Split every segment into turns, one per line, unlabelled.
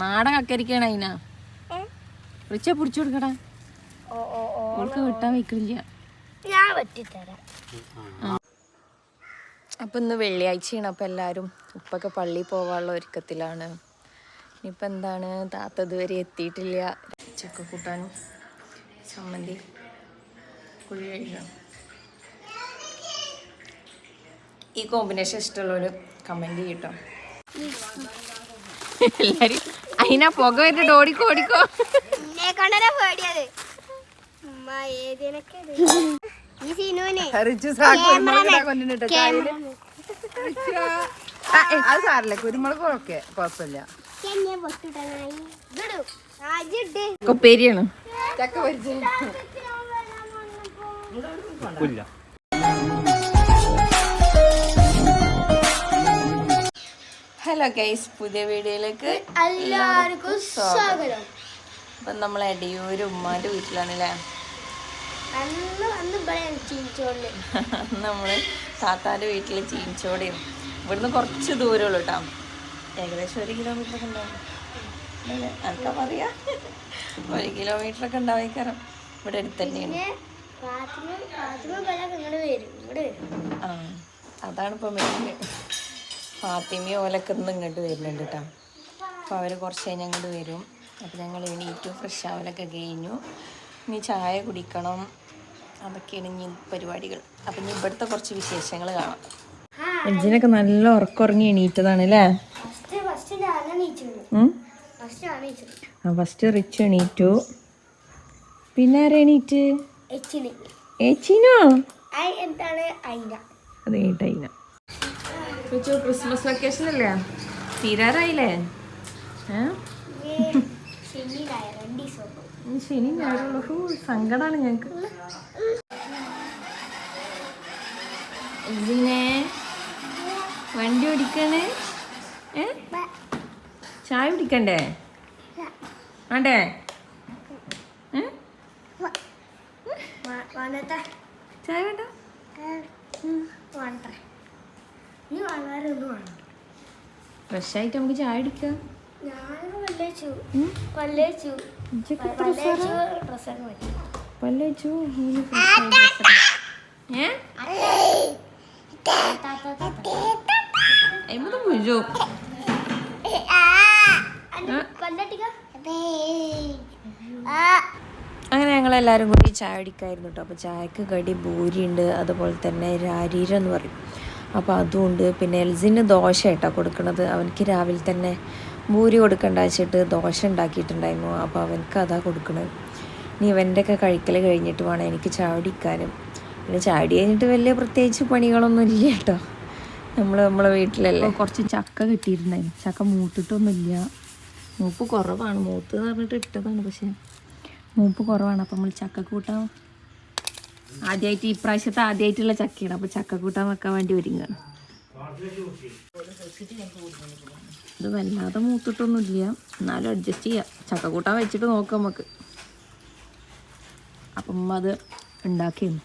നാടൻ കക്കരിക്കാണ് അതിനാ റിച്ച പിടിച്ചു കൊടുക്കടാ.
ഓ ഓ ഓ
ഓൾക്ക് വിട്ടാൻ വെക്കില്ല
ഞാൻ വെട്ടിത്തരാം.
അപ്പം ഇന്ന് വെള്ളിയാഴ്ചയാണ് അപ്പം എല്ലാരും ഉപ്പൊക്കെ പള്ളി പോവാനുള്ള ഒരുക്കത്തിലാണ്. ഇനിയിപ്പോൾ എന്താണ്? താത്ത ഇതുവരെ എത്തിയിട്ടില്ല. ചക്ക കൂട്ടാനും ചമ്മന്തി. കുഴി കഴിക്കണം ഈ കോമ്പിനേഷൻ ഇഷ്ടമുള്ളവർ കമന്റ് ചെയ്യട്ടോ. എല്ലാവരും അതിനാ പുക വരുന്നുണ്ട്. ഓടിക്കോ ഓടിക്കോ.
അത് സാറില്ല കുരുമുളകൊക്കെ കുഴപ്പമില്ല.
കൊപ്പേരിയാണ്
ചക്ക പൊരിച്ച്
ഹലോ ഗൈസ് പുതിയ വീഡിയോയിലേക്ക്
എല്ലാവർക്കും സ്വാഗതം.
അപ്പം നമ്മൾ
അടിയൊരു ഉമ്മാന്റെ വീട്ടിലാണല്ലേ?
നമ്മൾ താത്താന്റെ വീട്ടിൽ ചീഞ്ചോടെയും ഇവിടുന്ന് കുറച്ച് ദൂരമുള്ളൂ കേട്ടോ. ഏകദേശം ഒരു കിലോമീറ്റർ ഒക്കെ ഉണ്ടാവും? അനക്കാ പറയാ ഒരു കിലോമീറ്റർ ഒക്കെ ഉണ്ടാവും ഇവിടെ അടുത്ത് തന്നെയാണ്. ആ അതാണ് ഇപ്പോൾ മെയിൻ ഫാത്തിമയും ഓലൊക്കെ ഇന്ന് ഇങ്ങോട്ട് വരുന്നുണ്ട് കേട്ടോ അപ്പോൾ അവർ കുറച്ച് കഴിഞ്ഞ് അങ്ങോട്ട് വരും. അപ്പോൾ ഞങ്ങൾ എണീറ്റു ഫ്രഷ് ആവലൊക്കെ കഴിഞ്ഞു. ഇനി ചായ കുടിക്കണം. അതൊക്കെയാണ് ഇനി പരിപാടികൾ. അപ്പം ഇനി ഇവിടുത്തെ കുറച്ച് വിശേഷങ്ങൾ കാണാം. എജിനൊക്കെ നല്ല ഉറക്കുറങ്ങി എണീറ്റതാണ് അല്ലേ ആ ഫസ്റ്റ് റിച്ച് എണീറ്റു. പിന്നെ ആരാ എണീറ്റ്? ഏച്ചിനോ?
അത് അയിന
കഴിഞ്ഞ ക്രിസ്മസ് വെക്കേഷൻ അല്ലേ തീരാറായില്ലേ
ശനി
ഞായറുള്ളൂ സങ്കടമാണ് ഞങ്ങൾക്ക് വണ്ടി ഓടിക്കണേ ചായ ചായ
വന്നത്തെ
ചായ വേണ്ട
വേണ്ട. നീ വളരെ ഒന്നും വേണം
ഫ്രഷ് ആയിട്ട് നമുക്ക് ചായ
അടിക്കാം
അങ്ങനെ ഞങ്ങൾ എല്ലാവരും കൂടി ചായ അടിക്കായിരുന്നു കേട്ടോ. അപ്പോൾ ചായക്ക് കടി പൂരിയുണ്ട് അതുപോലെ തന്നെ രാരീരെന്ന് പറയും. അപ്പോൾ അതുകൊണ്ട് പിന്നെ എൽസിന് ദോശ കേട്ടോ കൊടുക്കണത്. അവനക്ക് രാവിലെ തന്നെ മൂരി കൊടുക്കണ്ട വെച്ചിട്ട് ദോശ ഉണ്ടാക്കിയിട്ടുണ്ടായിരുന്നു. അപ്പോൾ അവനക്ക് അതാ കൊടുക്കണത്. ഇനി ഇവന്റെയൊക്കെ കഴിക്കൽ കഴിഞ്ഞിട്ട് വേണം എനിക്ക് ചാടിക്കാനും പിന്നെ ചാടി കഴിഞ്ഞിട്ട് വലിയ പ്രത്യേകിച്ച് പണികളൊന്നും ഇല്ല കേട്ടോ. നമ്മൾ നമ്മളെ വീട്ടിലല്ലേ. കുറച്ച് ചക്ക കിട്ടിയിട്ടുണ്ടായിരുന്നു ചക്ക മൂത്തിട്ടൊന്നുമില്ല. മൂപ്പ് കുറവാണ്. മൂത്ത് എന്ന് പറഞ്ഞിട്ട് ഇട്ടതാണ് പക്ഷേ. മൂപ്പ് കുറവാണ്. അപ്പം നമ്മൾ ചക്ക കൂട്ടാൻ ആദ്യമായിട്ട് ഈ പ്രാവശ്യത്തെ ആദ്യമായിട്ടുള്ള ചക്കയാണ്. അപ്പോൾ ചക്ക കൂട്ടാൻ വെക്കാൻ വേണ്ടി ഒരുങ്ങുകയാണ് ഇത് വല്ലാതെ മൂത്തിട്ടൊന്നുമില്ല. എന്നാലും അഡ്ജസ്റ്റ് ചെയ്യാം. ചക്ക കൂട്ടാൻ വെച്ചിട്ട് നോക്കാം നമുക്ക്. അപ്പം അത് ഉണ്ടാക്കിയിരുന്നു.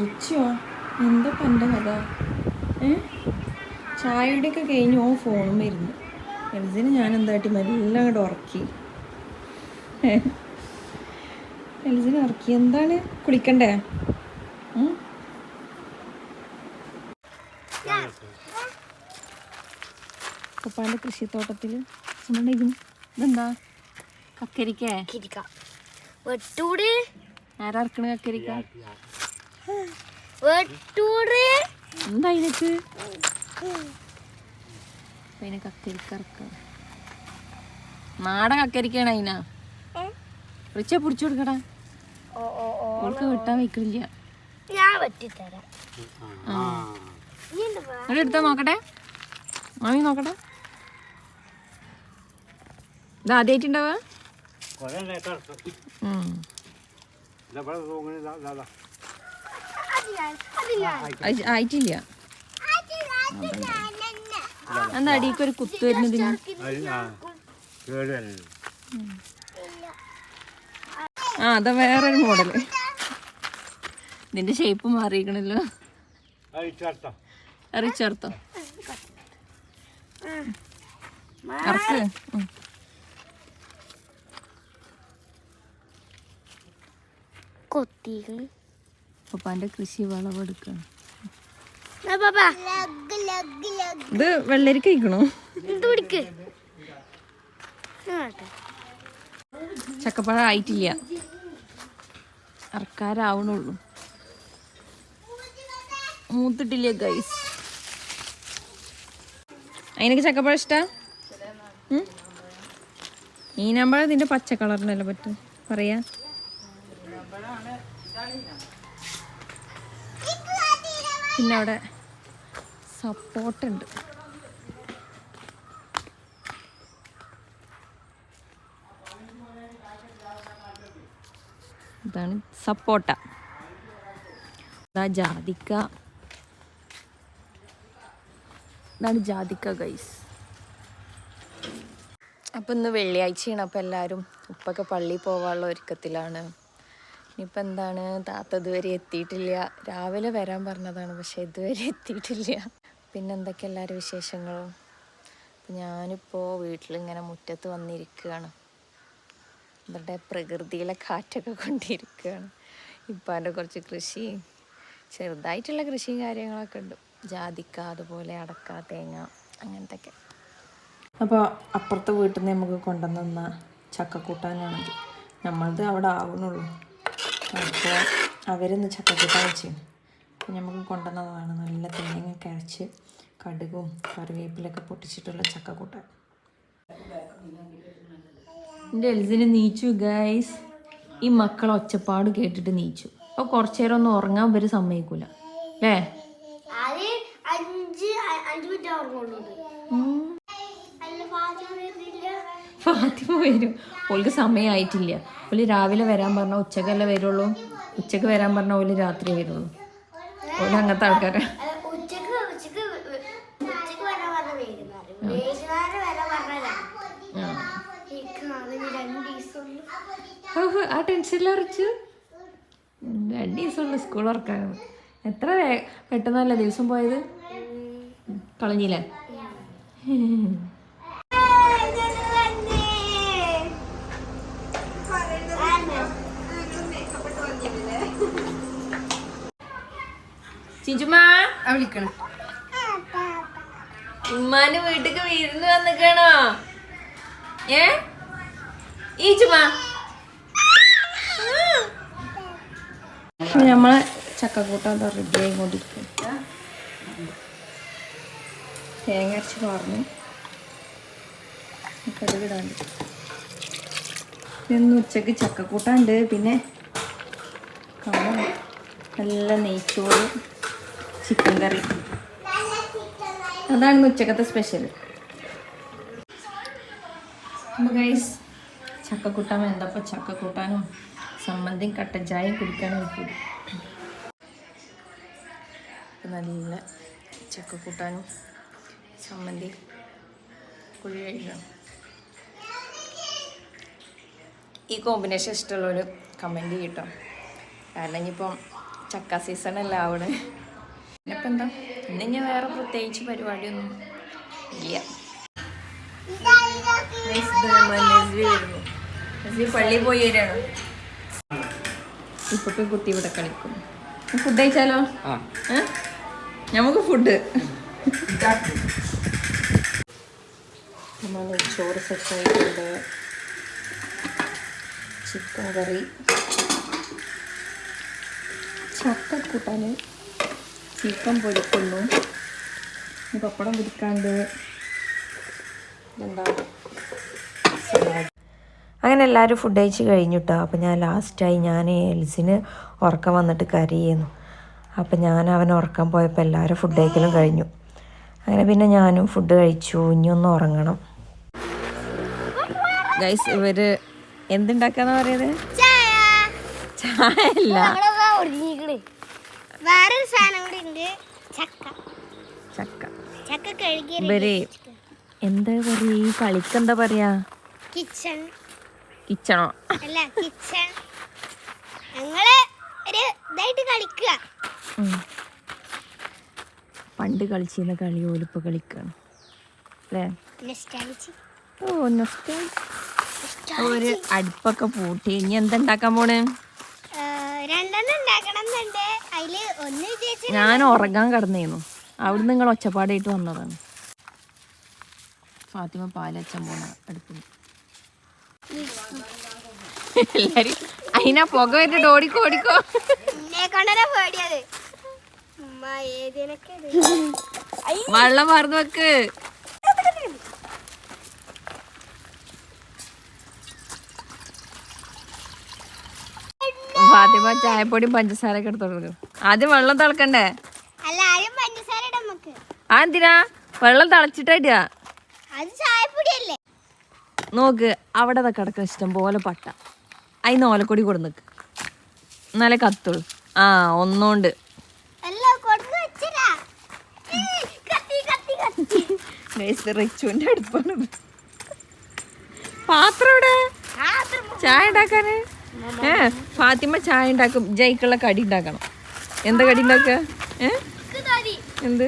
റിച്ചോ എന്താ എന്റെ കഥ? ഏ? ചായയുടെയൊക്കെ കഴിഞ്ഞ് ഓ ഫോണും വരുന്നു. എൽസിന് ഞാൻ എന്താട്ടി മെല്ലെ അങ്ങോട്ട് ഉറക്കി? എൽസിന് ഇറക്കി എന്താണ് കുളിക്കണ്ടേ? പപ്പാന്റെ പപ്പാന്റെ കൃഷിത്തോട്ടത്തിൽ ചുമണ്ടിരിക്കുന്നു ഇതെന്താ? കക്കരിക്കേ?
കിരിക്ക വെട്ടൂട്.
ആരാ ഇറക്കണ കക്കരിക്ക?
വെട്ടൂട്.
എന്താ അതിനക്ക് അതിനെ കക്കരിക്ക ഇറക്കാം നാടൻ കക്കരിക്കാണ് അതിനാ. റിച്ച പിടിച്ചു കൊടുക്കടാ. ഓൾക്ക് വിട്ടാൻ വെക്കില്ല
ഞാൻ വെട്ടിത്തരാം
ഇവിടെ എടുത്താ നോക്കട്ടെ? മാമി നോക്കട്ടെ. ഇത് ആദ്യമായിട്ടുണ്ടാവുക ആയിട്ടില്ല. എന്താ അടിക്കൊരു കുത്തു വരുന്നതിന്? ആ അതാ വേറൊരു മോഡൽ. ഇതിന്റെ ഷേപ്പ് മാറിയിക്കണല്ലോ.
കൊത്തികൾ
പപ്പാന്റെ കൃഷി വളവെടുക്കണം
പാപ്പാ?
ഇത് വെള്ളരിക്കണോ കഴിക്കണോ?
ഇത് പിടിക്ക്
ചക്കപ്പഴം ആയിട്ടില്ല. ഇറക്കാരാവണുള്ളൂ മൂത്തിട്ടില്ല ഗൈസ് അതിനൊക്കെ ചക്കപ്പഴം ഇഷ്ടാ? ഈ നമ്പർ ഇതിന്റെ പച്ച കളറിനല്ല പറ്റും? പറയാ. പിന്നെ അവിടെ സപ്പോർട്ട് ഇതാണ് സപ്പോട്ട. ജാതിക്ക. ഇതാണ് ജാതിക്ക ഗൈസ് അപ്പം ഇന്ന് വെള്ളിയാഴ്ചയാണ് അപ്പം എല്ലാവരും ഉപ്പൊക്കെ പള്ളിയിൽ പോകാനുള്ള ഒരുക്കത്തിലാണ്. ഇനിയിപ്പോൾ എന്താണ്? താത്ത ഇതുവരെ എത്തിയിട്ടില്ല. രാവിലെ വരാൻ പറഞ്ഞതാണ് പക്ഷേ ഇതുവരെ എത്തിയിട്ടില്ല. പിന്നെ എന്തൊക്കെ എല്ലാവരും വിശേഷങ്ങളും? ഞാനിപ്പോൾ വീട്ടിലിങ്ങനെ മുറ്റത്ത് വന്നിരിക്കുകയാണ്. ഇവരുടെ പ്രകൃതിയിലെ കാറ്റൊക്കെ കൊണ്ടിരിക്കുകയാണ്. ഇപ്പം അതിന്റെ കുറച്ച് കൃഷി ചെറുതായിട്ടുള്ള കൃഷിയും കാര്യങ്ങളൊക്കെ ഉണ്ട്. ജാതിക്ക അതുപോലെ അടക്ക തേങ്ങ അങ്ങനത്തെ അപ്പോൾ അപ്പുറത്തെ വീട്ടിൽ നിന്ന് നമുക്ക് കൊണ്ടുവന്ന ചക്കക്കൂട്ടാനാണെങ്കിൽ നമ്മളത് അവിടെ ആവണുള്ളൂ അപ്പോൾ അവരിന്ന് ചക്കക്കൂട്ടാൻ വെച്ചു. അപ്പോൾ നമുക്ക് കൊണ്ടുവന്നതാണ് നല്ല തേങ്ങ കരച്ച് കടുകും കറിവേപ്പിലൊക്കെ പൊട്ടിച്ചിട്ടുള്ള ചക്കക്കൂട്ടാൻ. എന്റെ എൽസിന് നീച്ചു ഗൈസ് ഈ മക്കൾ ഒച്ചപ്പാട് കേട്ടിട്ട് നീച്ചു. അപ്പോൾ കുറച്ചു നേരം ഒന്നും ഉറങ്ങാൻ ഇവർ സമ്മതിക്കൂല. അല്ലേ?
ഫാത്തിമ
വരും. ഓൾക്ക് സമയമായിട്ടില്ല ഓൽ രാവിലെ വരാൻ പറഞ്ഞാൽ ഉച്ചക്കല്ലേ വരുള്ളൂ. ഉച്ചയ്ക്ക് വരാൻ പറഞ്ഞാൽ ഓൽ രാത്രി വരുള്ളൂ. ഓൽ അങ്ങനത്തെ ആൾക്കാരാ
അല്ല, ഉച്ചയ്ക്ക് ഉച്ചയ്ക്ക് വ- വ- ഉച്ചയ്ക്ക് വരാൻ പറഞ്ഞ വൈകുന്നേരം വൈകുന്നേരം വരാൻ പറഞ്ഞതാ
ആ.
എനിക്ക് അതിന് രണ്ട് ദിവസമുള്ളൂ
ഓഹ്, ആ ടെൻഷനിൽ അറച്ചു രണ്ട് ദിവസമുള്ള സ്കൂൾ ഉറക്കാണ് എത്ര പെട്ടെന്നല്ല ദിവസം പോയത്? കളഞ്ഞില്ലേ? ചിഞ്ചുമാ
വിളിക്കണം.
ഉമ്മാന്റെ വീട്ടിക്ക് വിരുന്ന് വന്നിക്കണോ ഏ? ഈ ചുമ്മാ. നമ്മളെ ചക്കക്കൂട്ടാൻ റെഡി ആയിക്കൊണ്ടിരിക്കും തേങ്ങ അരച്ച് പറഞ്ഞു കടുകിടാണ്ട് ഇന്ന് ഉച്ചയ്ക്ക് ചക്കക്കൂട്ടുണ്ട് പിന്നെ നല്ല നെയ്ച്ചോറ് ചിക്കൻ കറി. അതാണ് ഉച്ചക്കത്തെ സ്പെഷ്യൽ അപ്പോൾ ഗൈസ് ചക്കക്കൂട്ടാൻ എന്തപ്പോൾ ചക്കക്കൂട്ടാനും സമ്മന്തിയും കട്ടൻ ചായയും കുടിക്കാനും കൂടി അപ്പോൾ നല്ല ചക്കക്കൂട്ടാനും ചമ്മന്തി കുഴി കഴിക്കണം. ഈ കോമ്പിനേഷൻ ഇഷ്ടമുള്ളവർ കമന്റ് ചെയ്യട്ടോ. കാരണം ഇനിയിപ്പം ചക്ക സീസൺ അല്ല അവിടെ ഇപ്പം എന്താ? ഇന്ന് ഞാൻ വേറെ പ്രത്യേകിച്ച് പരിപാടിയൊന്നും ഇല്ല. പള്ളി പോയി വരാണ് ഇപ്പൊ കുട്ടി ഇവിടെ കളിക്കും ഫുഡ് കഴിച്ചാലോ? ഏ? നമുക്ക് ഫുഡ് നമ്മൾ ചോറ് സെറ്റ് ആയിട്ടുണ്ട്. ചിക്കൻ കറി ചക്ക കൂട്ടാൻ ചിക്കൻ പൊരിക്കുന്നു. പപ്പടം പൊരിക്കാണ്ട് എന്താ അങ്ങനെ എല്ലാവരും ഫുഡ് കഴിച്ച് കഴിഞ്ഞിട്ടോ. അപ്പം അപ്പോൾ ഞാൻ ലാസ്റ്റായി ഞാൻ എൽസിന് ഉറക്കം വന്നിട്ട് കരയുന്നു. അപ്പോൾ ഞാൻ അവൻ ഉറക്കാൻ പോയപ്പോൾ എല്ലാവരും ഫുഡ് കഴിക്കലും കഴിഞ്ഞു. അങ്ങനെ പിന്നെ ഞാനും ഫുഡ് കഴിച്ചു. ഇനി ഒന്ന് ഉറങ്ങണം. ഗൈസ് ഇവർ എന്തുണ്ടാക്കാന്ന് പറയുന്നത് ചായ. അല്ല
വേറൊരു സാധനം കൂടി ഉണ്ട്. ചക്ക.
ചക്ക.
ചക്ക കഴുകിയ
ഇവർ എന്താ പറയാ ഈ കളിക്ക് എന്താ പറയാ
കിച്ചൺ
കിച്ചണോ
അല്ല കിച്ചൺ ഞങ്ങൾ ഒരു ഇതായിട്ട് കളിക്കുക.
പണ്ട് കളിച്ചിരുന്ന കളി ഓലിപ്പ കളിക്കാണ്. അല്ലേ? ഓ ഒരു അടുപ്പൊക്കെ പൂട്ടി. ഇനി എന്തുണ്ടാക്കാൻ പോണേ? ഞാൻ ഉറങ്ങാൻ കിടന്നേന്നു. അവിടെ നിങ്ങൾ ഒച്ചപ്പാടായിട്ട് വന്നതാണ്. ഫാത്തിമ പാലച്ചൻ പോണ അടുപ്പിന് എല്ലാരും അതിനാ പുക വരുന്നുണ്ട് ഓടിക്കോ ഓടിക്കോ. വെള്ളം മറന്നു വെക്ക്. ഫാത്തിമ ചായപ്പൊടിയും പഞ്ചസാരയൊക്കെ ഒക്കെ എടുത്തോളൂ ആദ്യം വെള്ളം തിളക്കണ്ടേ?
പഞ്ചസാര
ആ എന്തിനാ? വെള്ളം തിളച്ചിട്ടാ
അത് ചായപ്പൊടിയല്ലേ?
നോക്ക് അവിടെ കിടക്കാൻ കിടക്കുന്ന ഇഷ്ടം പോലെ പട്ട. അതിന് ഓലക്കൊടി കൊടു നിക്ക് എന്നാലേ കത്തുള്ളൂ. ആ
കൊടുന്ന് കത്തി
റിച്ചുവിന്റെ അടുപ്പാണ്. പാത്രം ഇവിടെ ചായ ഉണ്ടാക്കാന്? ഏ ഫാത്തിമ ചായ ഉണ്ടാക്കും. ജയിക്കുള്ള കടി ഉണ്ടാക്കണം. എന്താ കടി ഉണ്ടാക്കുക? ഏ? എന്ത്?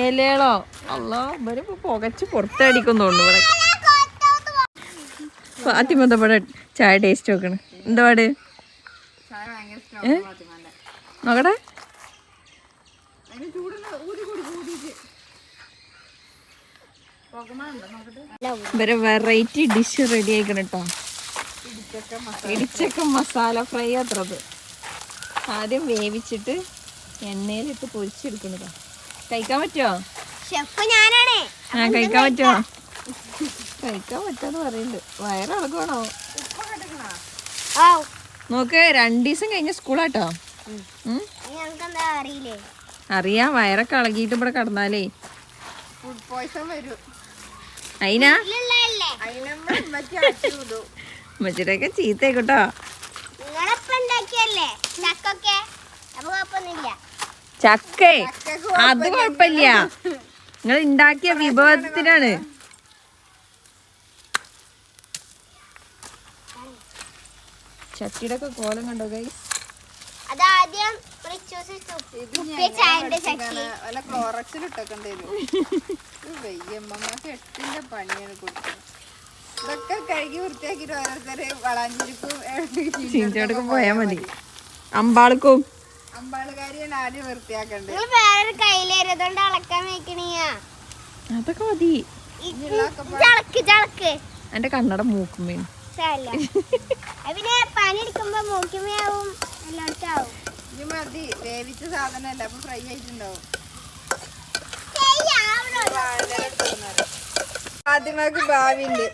ഇലകളോ അല്ലോ ഇവരിപ്പോ പുകച്ച് പുറത്തടിക്കും തോന്നുന്നു ഇവിടെ. ഫാത്തിമ എന്താ ഇവിടെ ചായ ടേസ്റ്റ് നോക്കണം. എന്താ പാട്? നോക്കട്ടെ? ഇവരെ വെറൈറ്റി ഡിഷ് റെഡി ആയിക്കണം കേട്ടോ ഇടിച്ചക്ക മസാല. ഫ്രൈ അത്രത്. ആദ്യം വേവിച്ചിട്ട് എണ്ണയിലിട്ട് പൊരിച്ചെടുക്കണതാ. കഴിക്കാൻ പറ്റുമോ
ഷെഫ് ഞാനാണേ.
ആ കഴിക്കാൻ പറ്റുമോ കഴിക്കാൻ പറ്റാന്ന് പറയുന്നുണ്ട്. വയറിളക്കണോ
ആ.
നോക്ക് രണ്ടു ദിവസം കഴിഞ്ഞ സ്കൂളാട്ടോ. അറിയാം വയറൊക്കെ ഇളകിയിട്ട് ഇവിടെ കിടന്നാലേ.
ഫുഡ് പോയ്സൺ വരും.
ചക്കേ? അത് കുഴപ്പമില്ല. നിങ്ങൾ ഉണ്ടാക്കിയ വിഭവത്തിനാണ്. ചട്ടിയുടെ ഒക്കെ കോലം കണ്ടോ ഗൈസ്
അതാദ്യം
എട്ടിന്റെ പണിയാണ് കൊടുത്തത് ഇതൊക്കെ കഴുകി വൃത്തിയാക്കിട്ട് ഓരോരുത്തര് വളാഞ്ചിരിക്കും
ചീഞ്ചോടൊക്കെ പോയാ മതി. അമ്പാൾക്കും
അമ്പാളുകാരിയാണ് ആദ്യം വൃത്തിയാക്കണ്ടത്.
നിങ്ങൾ വേറൊരു കയ്യിലേറിയതുകൊണ്ട് അളക്കാൻ വെക്കണിയ
അതൊക്കെ മതി. എന്റെ കണ്ണട മൂക്കും വീണു
അത് പിന്നെ പനി എടുക്കുമ്പോ മൂക്കിമയാവും എല്ലായിടത്തും ആവും
ഇത് മതി. വേവിച്ച സാധനമല്ല അപ്പൊ ഫ്രൈ ആയിട്ടുണ്ടാവും. ആദ്യമാക്ക് ഭാവിണ്ട്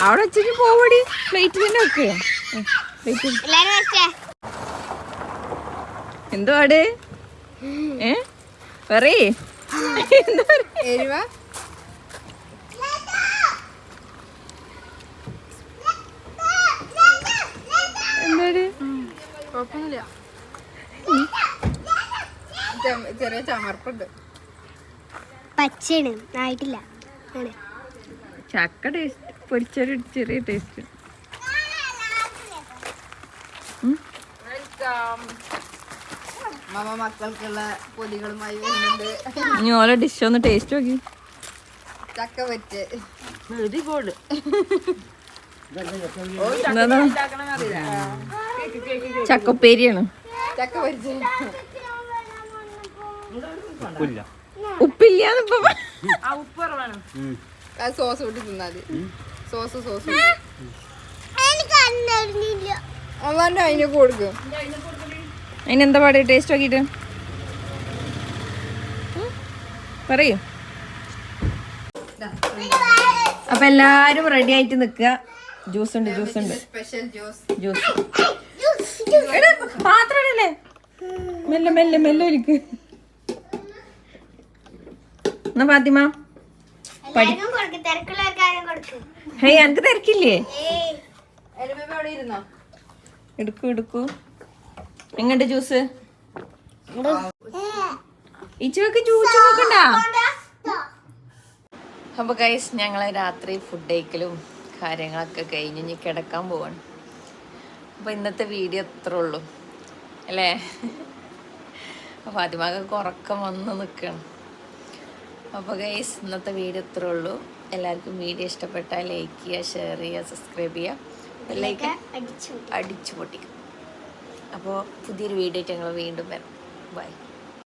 അവിടെ വെച്ചിട്ട് പോവടി. പ്ലേറ്റിൽ തന്നെ വെക്ക്.
എന്തോ
എന്തുവാട്? ഏ? പറയേ. എന്താ പറയാ?
എരിവ
എന്താണ്
കുഴപ്പമില്ല ചമ- ചെറിയ ചമർപ്പുണ്ട്
പച്ചയാണ്. ആയിട്ടില്ല.
ചക്ക ടേസ്റ്റ് പൊരിച്ചൊരു ചെറിയ ടേസ്റ്റ്
മക്കൾക്കുള്ള വരുന്നുണ്ട്.
ഓരോ ഡിഷ് ഒന്ന് ടേസ്റ്റ് നോക്കി.
ചക്ക പറ്റ് ചക്ക
ഉപ്പില്ലാന്ന് ഉപ്പില്ല.
ഉപ്പില്ല സോസ് ഇട്ട് തിന്നാൽ സോസ് സോസ്. അതിന് കൊടുക്കും.
അതിനെന്താ പാട്? ടേസ്റ്റ് നോക്കിയിട്ട്. ഉം? പറയൂ. അപ്പൊ എല്ലാരും റെഡി ആയിട്ട് നിക്കുക ജ്യൂസ് ഉണ്ട് ജ്യൂസ് ഉണ്ട്.
സ്പെഷ്യൽ ജ്യൂസ്
ജ്യൂസ് പാത്രല്ലേ മെല്ലെ മെല്ലെ മെല്ലെ ഒലിക്ക്. എന്നാ ഫാത്തിമ? ഹേയ് എനിക്ക് തിരക്കില്ലേ? എടുക്കൂ എടുക്കൂ. എങ്ങണ്ട് ജ്യൂസ്? ഇച്ചവക്ക് ജ്യൂസ് നോക്കണ്ട അപ്പൊ ഗൈസ് ഞങ്ങളെ രാത്രി ഫുഡ് കഴിക്കലും കാര്യങ്ങളൊക്കെ കഴിഞ്ഞ് ഇനി കിടക്കാൻ പോവാണ്. അപ്പോൾ ഇന്നത്തെ വീഡിയോ എത്ര ഉള്ളൂ. അല്ലേ? അപ്പോൾ ആദ്യമാകെ ഉറക്കം വന്ന് നിൽക്കണം അപ്പോൾ ഗൈസ് ഇന്നത്തെ വീഡിയോ ഇത്രേ ഉള്ളൂ. എല്ലാവർക്കും വീഡിയോ ഇഷ്ടപ്പെട്ടാൽ ലൈക്ക് ചെയ്യുക ഷെയർ ചെയ്യുക സബ്സ്ക്രൈബ് ചെയ്യുക. ലൈക്ക്
അടിച്ചു
അടിച്ചു പൊട്ടിക്കും അപ്പോൾ പുതിയൊരു വീഡിയോ ആയിട്ട് ഞങ്ങൾ വീണ്ടും വരാം. ബൈ